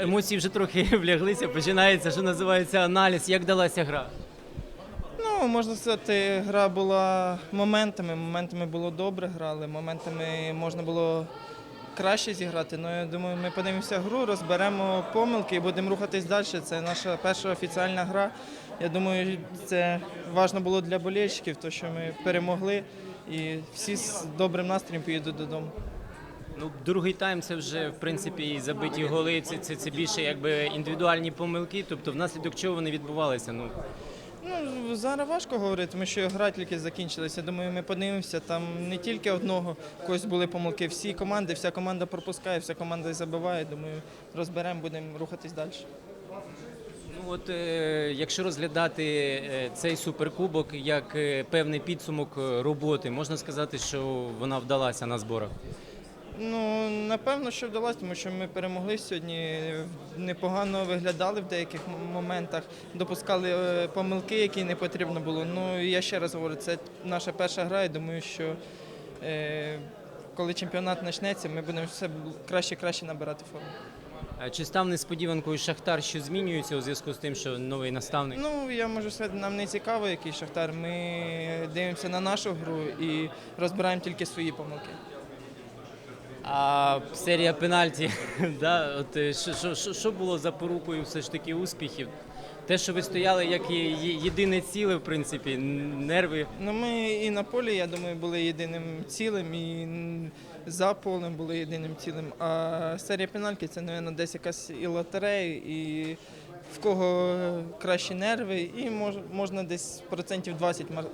емоції вже трохи вляглися, починається, що називається аналіз. Як далася гра? Ну, можна сказати, гра була моментами. Моментами було добре грали, моментами можна було краще зіграти. Ну, я думаю, ми подивимося гру, розберемо помилки і будемо рухатись далі. Це наша перша офіціальна гра. Я думаю, це важливо було для болельщиків, то що ми перемогли і всі з добрим настроєм поїдуть додому. Ну, другий тайм це вже в принципі і забиті голи. Це, це, це більше якби індивідуальні помилки, тобто внаслідок чого вони відбувалися. Ну Ну, зараз важко говорити, тому що гра тільки закінчилася. Думаю, ми подивимося. Там не тільки одного когось були помилки. Всі команди, вся команда пропускає, вся команда забиває. Думаю, розберемо, будемо рухатись далі. Ну от е, якщо розглядати е, цей суперкубок як е, певний підсумок е, роботи, можна сказати, що вона вдалася на зборах. Ну, напевно, що вдалося, тому що ми перемогли сьогодні. Непогано виглядали в деяких моментах, допускали е, помилки, які не потрібно було. Ну, я ще раз говорю, це наша перша гра, і думаю, що е, коли чемпіонат почнеться, ми будемо все краще і краще набирати форму. Чи став несподіванкою Шахтар, що змінюється у зв'язку з тим, що новий наставник? Ну, я можу сказати, нам не цікаво, який шахтар. Ми дивимося на нашу гру і розбираємо тільки свої помилки. А серія пенальті, да, от, е, що, що, що, було запорукою все ж таки успіхів? Те, що ви стояли як є- єдине ціле, в принципі, нерви. Ну, ми і на полі, я думаю, були єдиним цілим, і за полем були єдиним цілим. А серія пенальті це, мабуть, десь якась і лотерея, і в кого кращі нерви, і мож, можна десь процентів 20 ма-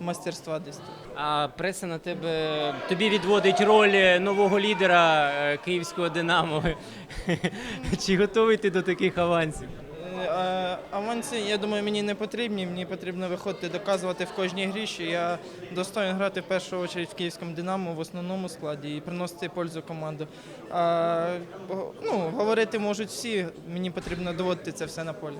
мастерства десь. А преса на тебе тобі відводить роль нового лідера е, київського Динамо. Чи готовий ти до таких авансів? Е, Аванси, я думаю, мені не потрібні. Мені потрібно виходити, доказувати в кожній грі, що я достоин грати в першу чергу в київському Динамо в основному складі і приносити пользу команду. А, ну, говорити можуть всі, мені потрібно доводити це все на полі.